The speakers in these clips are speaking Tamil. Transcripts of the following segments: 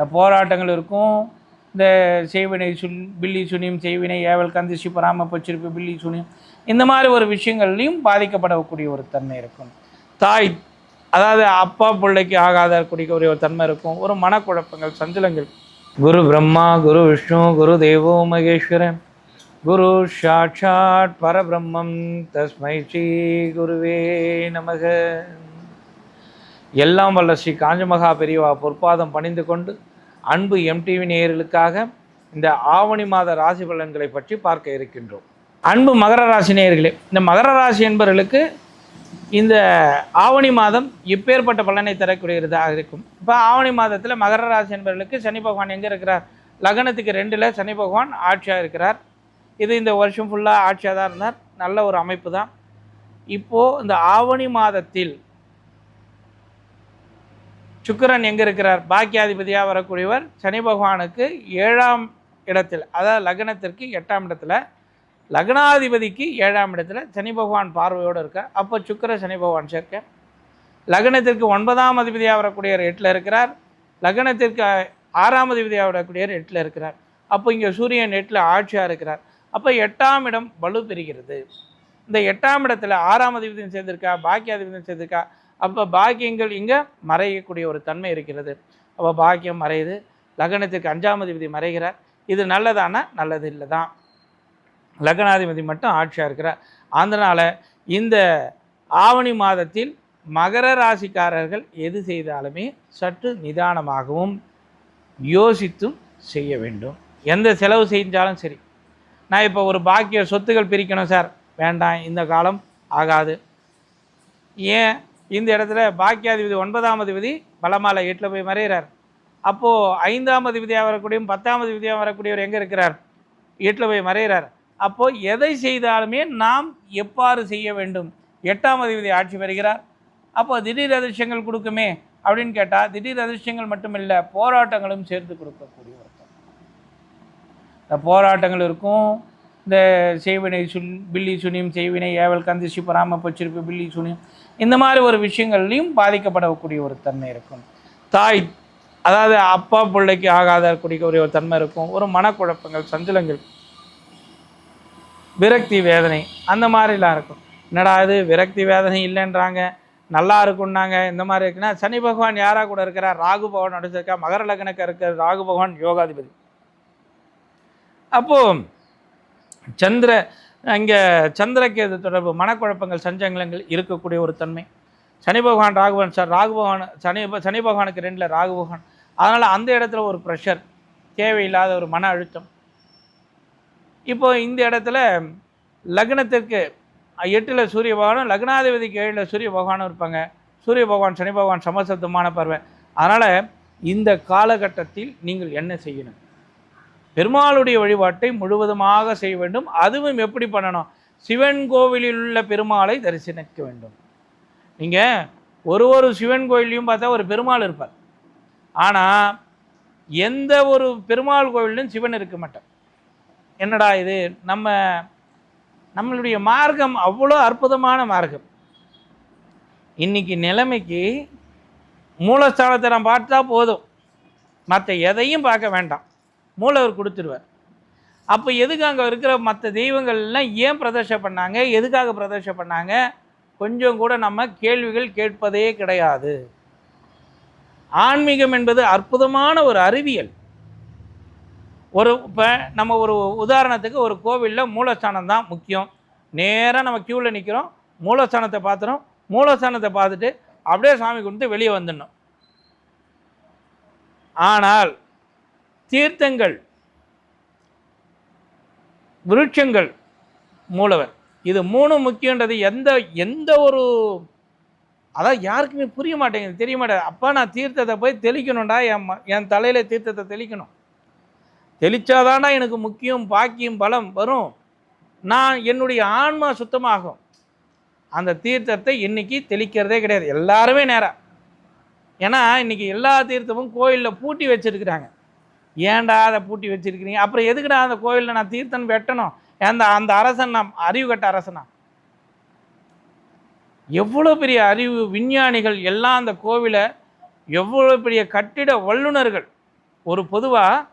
இந்த போராட்டங்கள் இருக்கும். இந்த செய்வினை சுன் பில்லி சுனியம் செய்வினை ஏவல் கந்திசி பராம பச்சிருப்பு பில்லி சுனியம் இந்த மாதிரி ஒரு விஷயங்கள்லையும் பாதிக்கப்படக்கூடிய ஒரு தன்மை இருக்கும். தாய் அதாவது அப்பா பிள்ளைக்கு ஆகாத கூடிய ஒரு தன்மை இருக்கும். ஒரு மனக்குழப்பங்கள் சஞ்சலங்கள். குரு பிரம்மா குரு விஷ்ணு குரு தேவோ மகேஸ்வரன். குரு சாட்சாட் பரபிரம்மம். தஸ்மை ஸ்ரீ குருவே நமக. எல்லாம் வல்ல ஸ்ரீ காஞ்சமகா பெரியவா பொற்பாதம் பணிந்து கொண்டு அன்பு எம்டிவி நேயர்களுக்காக இந்த ஆவணி மாத ராசி பலன்களை பற்றி பார்க்க இருக்கின்றோம். அன்பு மகர ராசி நேயர்களே இந்த மகர ராசி என்பவர்களுக்கு இந்த ஆவணி மாதம் இப்பேற்பட்ட பலனை தரக்கூடியதாக இருக்கும். இப்போ ஆவணி மாதத்தில் மகர ராசி என்பவர்களுக்கு சனி பகவான் எங்கே இருக்கிறார்? லக்னத்துக்கு ரெண்டில் சனி பகவான் ஆட்சியாக இருக்கிறார். இது இந்த வருஷம் ஃபுல்லாக ஆட்சியாக தான் இருந்தார். நல்ல ஒரு அமைப்பு தான். இப்போது இந்த ஆவணி மாதத்தில் சுக்கிரன் எங்கே இருக்கிறார்? பாக்கியாதிபதியாக வரக்கூடியவர் சனி பகவானுக்கு ஏழாம் இடத்தில் அதாவது லக்னத்திற்கு எட்டாம் இடத்துல லக்னாதிபதிக்கு ஏழாம் இடத்துல சனி பகவான் பார்வையோடு இருக்கார். அப்போ சுக்கர சனி பகவான் சேர்க்க லக்னத்திற்கு ஒன்பதாம் அதிபதியாக வரக்கூடியவர் எட்டில் இருக்கிறார். லக்னத்திற்கு ஆறாம் அதிபதியாக வரக்கூடியவர் எட்டில் இருக்கிறார். அப்போ இங்கே சூரியன் எட்டில் ஆட்சியாக இருக்கிறார். அப்போ எட்டாம் இடம் வலு பெறுகிறது இந்த எட்டாம் இடத்துல ஆறாம் அதிபதியும் சேர்ந்திருக்கா? பாக்கியாதிபதியும் சேர்ந்திருக்கா? அப்போ பாக்கியங்கள் இங்கே மறையக்கூடிய ஒரு தன்மை இருக்கிறது. அப்போ பாக்கியம் மறையுது. லக்னத்துக்கு அஞ்சாம் அதிபதி மறைகிறார். இது நல்லதானா? நல்லது இல்லை தான் லக்னாதிபதி மட்டும் ஆட்சியாக இருக்கிறார். அதனால் இந்த ஆவணி மாதத்தில் மகர ராசிக்காரர்கள் எது செய்தாலுமே சற்று நிதானமாகவும் யோசித்தும் செய்ய வேண்டும். எந்த செலவு செஞ்சாலும் சரி. நான் இப்போ ஒரு பாக்கிய சொத்துகள் பிரிக்கணும் சார். வேண்டாம். இந்த காலம் ஆகாது. ஏன்? இந்த இடத்துல பாக்கியாதிபதி ஒன்பதாம் அதிபதி பலமாலை எட்டில் போய் மறைகிறார் அப்போது ஐந்தாம் அதிபதியாக வரக்கூடிய பத்தாம் அதிபதியாக வரக்கூடியவர் எங்கே இருக்கிறார்? எட்டில் போய் மறைகிறார் அப்போது எதை செய்தாலுமே நாம் எவ்வாறு செய்ய வேண்டும்? எட்டாம் அதிபதி ஆட்சி வருகிறார் அப்போ திடீர் அதிர்ஷ்டங்கள் கொடுக்குமே அப்படின்னு கேட்டால் திடீர் அதிர்ஷ்டங்கள் மட்டுமில்லை போராட்டங்களும் சேர்த்து கொடுக்கக்கூடிய ஒருத்தர் இந்த போராட்டங்கள் இருக்கும் இந்த செய்வினை சுன் பில்லி சுனியம் செய்வினை ஏவல் கந்தி சிப்பராம பச்சிருப்பு பில்லி சுனியம் இந்த மாதிரி ஒரு விஷயங்கள்லையும் பாதிக்கப்படக்கூடிய ஒரு தன்மை இருக்கும். தாய் அதாவது அப்பா பிள்ளைக்கு ஆகாத இருக்கக்கூடிய ஒரு தன்மை இருக்கும். ஒரு மனக்குழப்பங்கள் சஞ்சலங்கள் விரக்தி வேதனை அந்த மாதிரிலாம் இருக்கும். என்னடா இது விரக்தி வேதனை இல்லைன்றாங்க நல்லா இருக்குன்னாங்க இந்த மாதிரி இருக்குன்னா சனி பகவான் யாராக கூட இருக்கிறார்? ராகு பகவான் நடிச்சிருக்கா மகர லக்னக்கு இருக்கிற ராகு பகவான் யோகாதிபதி. அப்போது சந்திர இங்கே சந்திரக்கேது தொடர்பு மனக்குழப்பங்கள் சஞ்சலங்கள் இருக்கக்கூடிய ஒரு தன்மை. சனி பகவான் ராகுபவன் சார் ராகு பகவான் சனி சனி பகவானுக்கு ரெண்டில் ராகு பகவான். அதனால் அந்த இடத்துல ஒரு ப்ரெஷர் தேவையில்லாத ஒரு மன அழுத்தம். இப்போ இந்த இடத்துல லக்னத்திற்கு எட்டில் சூரிய பகவானும் லக்னாதிபதிக்கு ஏழில் சூரிய பகவானும் இருப்பாங்க. சூரிய பகவான் சனி பகவான் சமசப்தமான பருவம் அதனால் இந்த காலகட்டத்தில் நீங்கள் என்ன செய்யணும்? பெருமாளுடைய வழிபாட்டை முழுவதுமாக செய்ய வேண்டும். அதுவும் எப்படி பண்ணணும்? சிவன் கோவிலில் உள்ள பெருமாளை தரிசனிக்க வேண்டும். நீங்கள் ஒரு ஒரு சிவன் கோயிலையும் பார்த்தா ஒரு பெருமாள் இருப்பார். ஆனால் எந்த ஒரு பெருமாள் கோவிலும் சிவன் இருக்க மாட்டார். என்னடா இது? நம்ம நம்மளுடைய மார்க்கம் அவ்வளோ அற்புதமான மார்க்கம். இன்றைக்கி நிலைமைக்கு மூலஸ்தானத்தை நான் பார்த்தா போதும். மற்ற எதையும் பார்க்க வேண்டாம். மூலவர் கொடுத்துருவார். அப்போ எதுக்கு அங்கே இருக்கிற மற்ற தெய்வங்கள்லாம் ஏன் பிரதர்ஷம் பண்ணாங்க? எதுக்காக பிரதர்ஷம் பண்ணாங்க? கொஞ்சம் கூட நம்ம கேள்விகள் கேட்பதே கிடையாது. ஆன்மீகம் என்பது அற்புதமான ஒரு அறிவியல். ஒரு இப்போ நம்ம ஒரு உதாரணத்துக்கு ஒரு கோவிலில் மூலஸ்தானம் தான் முக்கியம். நேராக நம்ம க்யூவில் நிற்கிறோம் மூலஸ்தானத்தை பார்த்துறோம் மூலஸ்தானத்தை பார்த்துட்டு அப்படியே சாமி கும்பிட்டு வெளியே வந்துடணும். ஆனால் தீர்த்தங்கள் விருட்சங்கள் மூலவர். இது மூணு முக்கியன்றது எந்த எந்த ஒரு அதான் யாருக்குமே புரிய மாட்டேங்குது. தெரிய மாட்டேங்குது. அப்பா நான் தீர்த்தத்தை போய் தெளிக்கணும்டா என் என் தலையில் தீர்த்தத்தை தெளிக்கணும். தெளிச்சாதான்டா எனக்கு முக்கியம் பாக்கியம் பலம் வரும். நான் என்னுடைய ஆன்மா சுத்தமாகும். அந்த தீர்த்தத்தை இன்றைக்கி தெளிக்கிறதே கிடையாது. எல்லாருமே நேராக ஏன்னா இன்றைக்கி எல்லா தீர்த்தமும் கோயிலில் பூட்டி வச்சிருக்கிறாங்க. ஏன்டா அதை பூட்டி வச்சிருக்கிறீங்க? அப்புறம் எதுக்குடா அந்த கோயிலில் நான் தீர்த்தம் வெட்டணும்? அந்த அந்த அரசன் நான் அறிவு கட்ட அரசனா? எவ்வளோ பெரிய அறிவு விஞ்ஞானிகள் எல்லாம் அந்த கோவிலை எவ்வளோ பெரிய கட்டிட வல்லுனர்கள் ஒரு பொதுவாக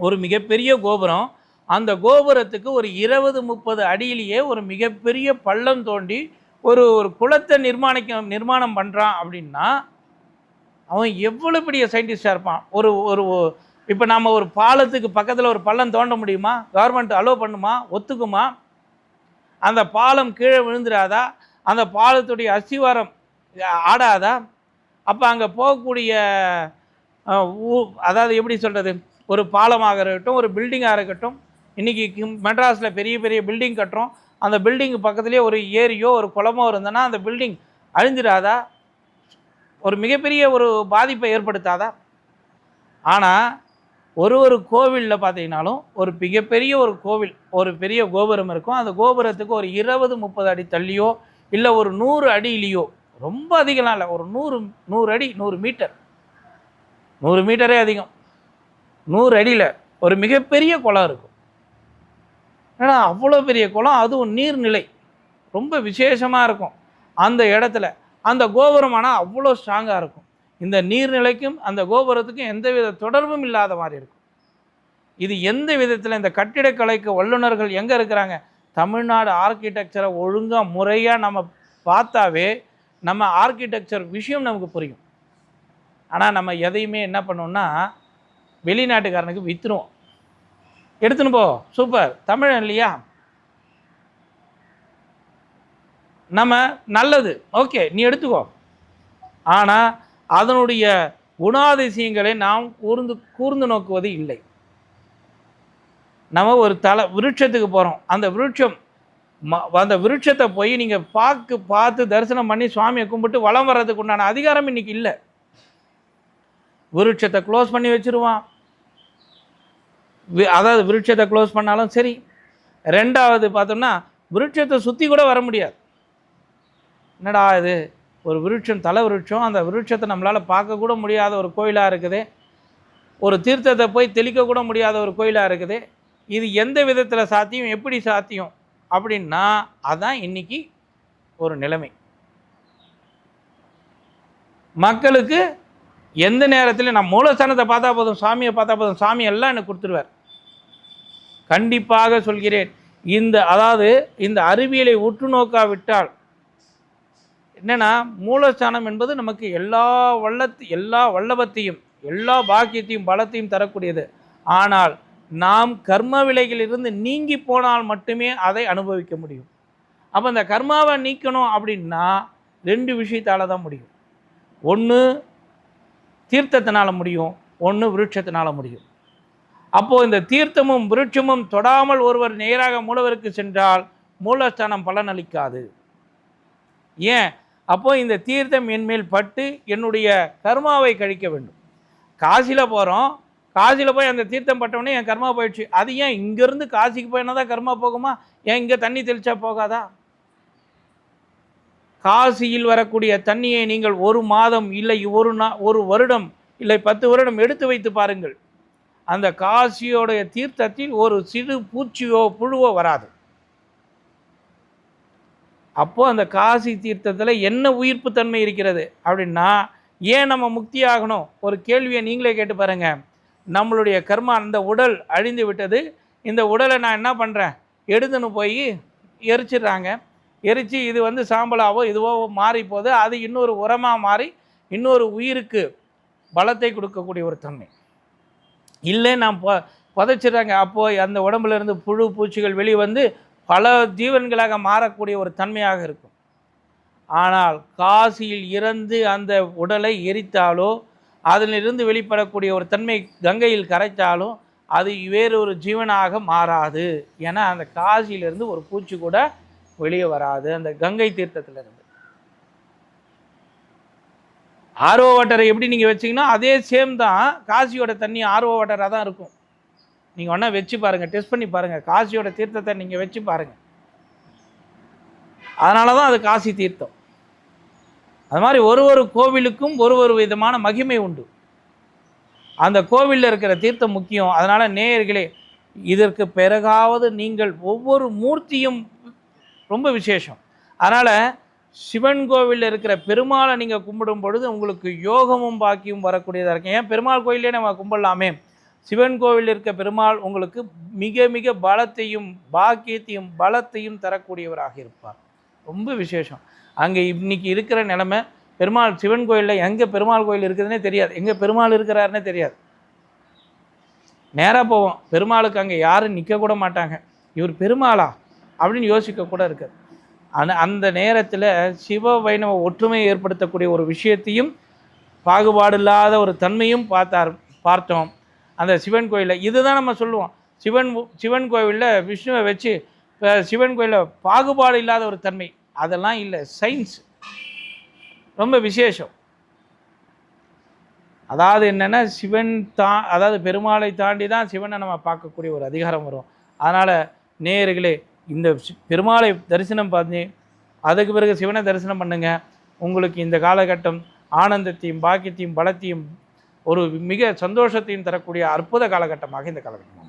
ஒரு மிகப்பெரிய கோபுரம். அந்த கோபுரத்துக்கு ஒரு இருபது முப்பது அடியிலேயே ஒரு மிகப்பெரிய பள்ளம் தோண்டி ஒரு ஒரு குளத்தை நிர்மாணிக்க நிர்மாணம் பண்ணுறான் அப்படின்னா அவன் எவ்வளோ பெரிய சயின்டிஸ்டாக இருப்பான்? ஒரு ஒரு இப்போ நாம் ஒரு பாலத்துக்கு பக்கத்தில் ஒரு பள்ளம் தோண்ட முடியுமா? கவர்மெண்ட் அலோவ் பண்ணுமா? ஒத்துக்குமா? அந்த பாலம் கீழே விழுந்துடாதா அந்த பாலத்துடைய அஸ்திவாரம் ஆடாதா? அப்போ அங்கே போகக்கூடிய ஊ- அதாவது எப்படி சொல்கிறது ஒரு பாலமாக இருக்கட்டும் ஒரு பில்டிங்காக இருக்கட்டும் இன்றைக்கி மெட்ராஸில் பெரிய பெரிய பில்டிங் கட்டுறோம். அந்த பில்டிங் பக்கத்துலேயே ஒரு ஏரியோ ஒரு குளமோ இருந்ததுன்னா அந்த பில்டிங் அழிஞ்சிடாதா ஒரு மிகப்பெரிய ஒரு பாதிப்பை ஏற்படுத்தாதா? ஆனால் ஒரு ஒரு கோவிலில் பார்த்தீங்கன்னாலும் ஒரு மிகப்பெரிய ஒரு கோவில் ஒரு பெரிய கோபுரம் இருக்கும். அந்த கோபுரத்துக்கு ஒரு இருபது முப்பது அடி தள்ளியோ இல்லை ஒரு நூறு அடியிலையோ ரொம்ப அதிகம்லாம் இல்லை. ஒரு நூறு நூறு அடி நூறு மீட்டர். நூறு மீட்டரே அதிகம். நூறு அடியில் ஒரு மிகப்பெரிய குளம் இருக்கும். ஏன்னா அவ்வளோ பெரிய குளம் அதுவும் நீர்நிலை. ரொம்ப விசேஷமாக இருக்கும். அந்த இடத்துல அந்த கோபுரம் ஆனால் அவ்வளோ ஸ்ட்ராங்காக இருக்கும். இந்த நீர்நிலைக்கும் அந்த கோபுரத்துக்கும் எந்தவித தொடர்பும் இல்லாத மாதிரி இருக்கும். இது எந்த விதத்தில் இந்த கட்டிடக்கலைக்கு வல்லுநர்கள் எங்கே இருக்கிறாங்க? தமிழ்நாடு ஆர்கிடெக்சரை ஒழுங்காக முறையாக நம்ம பார்த்தாவே நம்ம ஆர்கிடெக்சர் விஷயம் நமக்கு புரியும். ஆனால் நம்ம எதையுமே என்ன பண்ணோம்னா வெளிநாட்டுக்காரனுக்கு விற்றுருவோம் எடுத்துன்னு போ. சூப்பர் தமிழன் இல்லையா? நம்ம நல்லது. ஓகே நீ எடுத்துக்கோ. ஆனால் அதனுடைய குணாதிசயங்களை நாம் கூர்ந்து கூர்ந்து நோக்குவது இல்லை. நம்ம ஒரு தலை விருட்சத்துக்கு போகிறோம் அந்த விருட்சம் ம- அந்த விருட்சத்தை போய் நீங்கள் பார்க்கு பார்த்து தரிசனம் பண்ணி சுவாமியை கும்பிட்டு வலம் வர்றதுக்கு உண்டான அதிகாரம் இன்னைக்கு இல்லை. விருட்சத்தை க்ளோஸ் பண்ணி வச்சிருவான். அதாவது விருட்சத்தை க்ளோஸ் பண்ணாலும் சரி. ரெண்டாவது பார்த்தோம்னா விருட்சத்தை சுற்றி கூட வர முடியாது. என்னடா இது? ஒரு விருட்சம் தலை விருட்சம் அந்த விருட்சத்தை நம்மளால் பார்க்கக்கூட முடியாத ஒரு கோயிலாக இருக்குது. ஒரு தீர்த்தத்தை போய் தெளிக்கக்கூட முடியாத ஒரு கோயிலாக இருக்குது. இது எந்த விதத்தில் சாத்தியம் எப்படி சாத்தியம் அப்படின்னா அதான் இன்னைக்கு ஒரு நிலைமை. மக்களுக்கு எந்த நேரத்தில் நான் மூலஸ்தானத்தை பார்த்தா போதும் சாமியை பார்த்தா போதும் சாமி எல்லாம் எனக்கு கொடுத்துருவார். கண்டிப்பாக சொல்கிறேன். இந்த அதாவது இந்த அறிவியலை உற்று நோக்காவிட்டால் என்னென்னா மூலஸ்தானம் என்பது நமக்கு எல்லா வல்லத்து எல்லா வல்லபத்தையும் எல்லா பாக்கியத்தையும் பலத்தையும் தரக்கூடியது. ஆனால் நாம் கர்ம விலைகளிலிருந்து நீங்கி போனால் மட்டுமே அதை அனுபவிக்க முடியும். அப்போ இந்த கர்மாவை நீக்கணும் அப்படின்னா ரெண்டு விஷயத்தால் தான் முடியும். ஒன்று தீர்த்தத்தினால் முடியும். ஒன்று விருட்சத்தினால் முடியும். அப்போது இந்த தீர்த்தமும் விருட்சமும் தொடாமல் ஒருவர் நேராக மூலவருக்கு சென்றால் மூலஸ்தானம் பலனளிக்காது. ஏன்? அப்போ இந்த தீர்த்தம் என்மேல் பட்டு என்னுடைய கர்மாவை கழிக்க வேண்டும். காசியில் போகிறோம் காசியில் போய் அந்த தீர்த்தம் பட்டவொடனே என் கர்மா போயிடுச்சு. அது ஏன் இங்கேருந்து காசிக்கு போயினா தான் கர்மா போகுமா? ஏன் இங்கே தண்ணி தெளிச்சா போகாதா? காசியில் வரக்கூடிய தண்ணியை நீங்கள் ஒரு மாதம் இல்லை ஒரு நா ஒரு வருடம் இல்லை பத்து வருடம் எடுத்து வைத்து பாருங்கள். அந்த காசியோடைய தீர்த்தத்தில் ஒரு சிறு பூச்சியோ புழுவோ வராது. அப்போது அந்த காசி தீர்த்தத்தில் என்ன உயிர்ப்பு தன்மை இருக்கிறது அப்படின்னா ஏன் நம்ம முக்தி ஆகணும்? ஒரு கேள்வியை நீங்களே கேட்டு பாருங்க. நம்மளுடைய கர்மா அந்த உடல் அழிந்து விட்டது. இந்த உடலை நான் என்ன பண்ணுறேன் எடுத்துன்னு போய் எரிச்சிடுறாங்க. எரித்து இது வந்து சாம்பலாவோ இதுவோ மாறி போகுது அது இன்னொரு உரமாக மாறி இன்னொரு உயிருக்கு பலத்தை கொடுக்கக்கூடிய ஒரு தன்மை. இல்லை நான் ப புதைச்சிடுறாங்க. அப்போது அந்த உடம்புலேருந்து புழு பூச்சிகள் வெளியே வந்து பல ஜீவன்களாக மாறக்கூடிய ஒரு தன்மையாக இருக்கும். ஆனால் காசியில் இறந்து அந்த உடலை எரித்தாலோ அதிலிருந்து வெளிப்படக்கூடிய ஒரு தன்மை கங்கையில் கரைத்தாலோ அது வேறொரு ஜீவனாக மாறாது ஏன்னா அந்த காசியிலிருந்து ஒரு பூச்சி கூட வெளியே வராது அந்த கங்கை தீர்த்தத்திலிருந்து. ஆர்ஓ வாட்டரை எப்படி நீங்கள் வச்சீங்கன்னா அதே சேம் தான். காசியோட தண்ணி ஆர்ஓ வாட்டராக தான் இருக்கும். நீங்கள் வேணால் வச்சு பாருங்கள் டெஸ்ட் பண்ணி பாருங்கள் காசியோட தீர்த்தத்தை நீங்கள் வச்சு பாருங்கள் அதனால தான் அது காசி தீர்த்தம். அது மாதிரி ஒரு ஒரு கோவிலுக்கும் ஒரு ஒரு விதமான மகிமை உண்டு. அந்த கோவிலில் இருக்கிற தீர்த்தம் முக்கியம். அதனால் நேயர்களே இதற்கு பிறகாவது நீங்கள் ஒவ்வொரு மூர்த்தியும் ரொம்ப விசேஷம். அதனால் சிவன் கோவிலில் இருக்கிற பெருமாளை நீங்கள் கும்பிடும் பொழுது உங்களுக்கு யோகமும் பாக்கியும் வரக்கூடியதாக இருக்கும். ஏன்? பெருமாள் கோயிலே நம்ம கும்பிடலாமே. சிவன் கோவில் இருக்க பெருமாள் உங்களுக்கு மிக மிக பலத்தையும் பாக்கியத்தையும் பலத்தையும் தரக்கூடியவராக இருப்பார். ரொம்ப விசேஷம். அங்கே இன்னைக்கு இருக்கிற நிலமை பெருமாள் சிவன் கோயிலில் எங்கே பெருமாள் கோயில் இருக்குதுன்னே தெரியாது. எங்கே பெருமாள் இருக்கிறாருன்னே தெரியாது. நேராக போவோம். பெருமாளுக்கு அங்கே யாரும் நிற்கக்கூட மாட்டாங்க. இவர் பெருமாளா? அப்படின்னு யோசிக்க கூட இருக்காது அந்த அந்த நேரத்தில் சிவ வைணவ ஒற்றுமையை ஏற்படுத்தக்கூடிய ஒரு விஷயத்தையும் பாகுபாடு இல்லாத ஒரு தன்மையும் பார்த்தார் பார்த்தோம். அந்த சிவன் கோயிலில் இதுதான் நம்ம சொல்லுவோம். சிவன் சிவன் கோவிலில் விஷ்ணுவை வச்சு சிவன் கோயிலில் பாகுபாடு இல்லாத ஒரு தன்மை அதெல்லாம் இல்லை. சயின்ஸ் ரொம்ப விசேஷம். அதாவது என்னென்னா சிவன் தா அதாவது பெருமாளை தாண்டி தான் சிவனை நம்ம பார்க்கக்கூடிய ஒரு அதிகாரம் வரும். அதனால் நேயர்களே இந்த பெருமாளை தரிசனம் பண்ணி அதுக்கு பிறகு சிவனை தரிசனம் பண்ணுங்கள் உங்களுக்கு இந்த காலகட்டம் ஆனந்தத்தையும் பாக்கியத்தையும் பலத்தையும் ஒரு மிக சந்தோஷத்தையும் தரக்கூடிய அற்புத காலகட்டமாக இந்த காலகட்டம்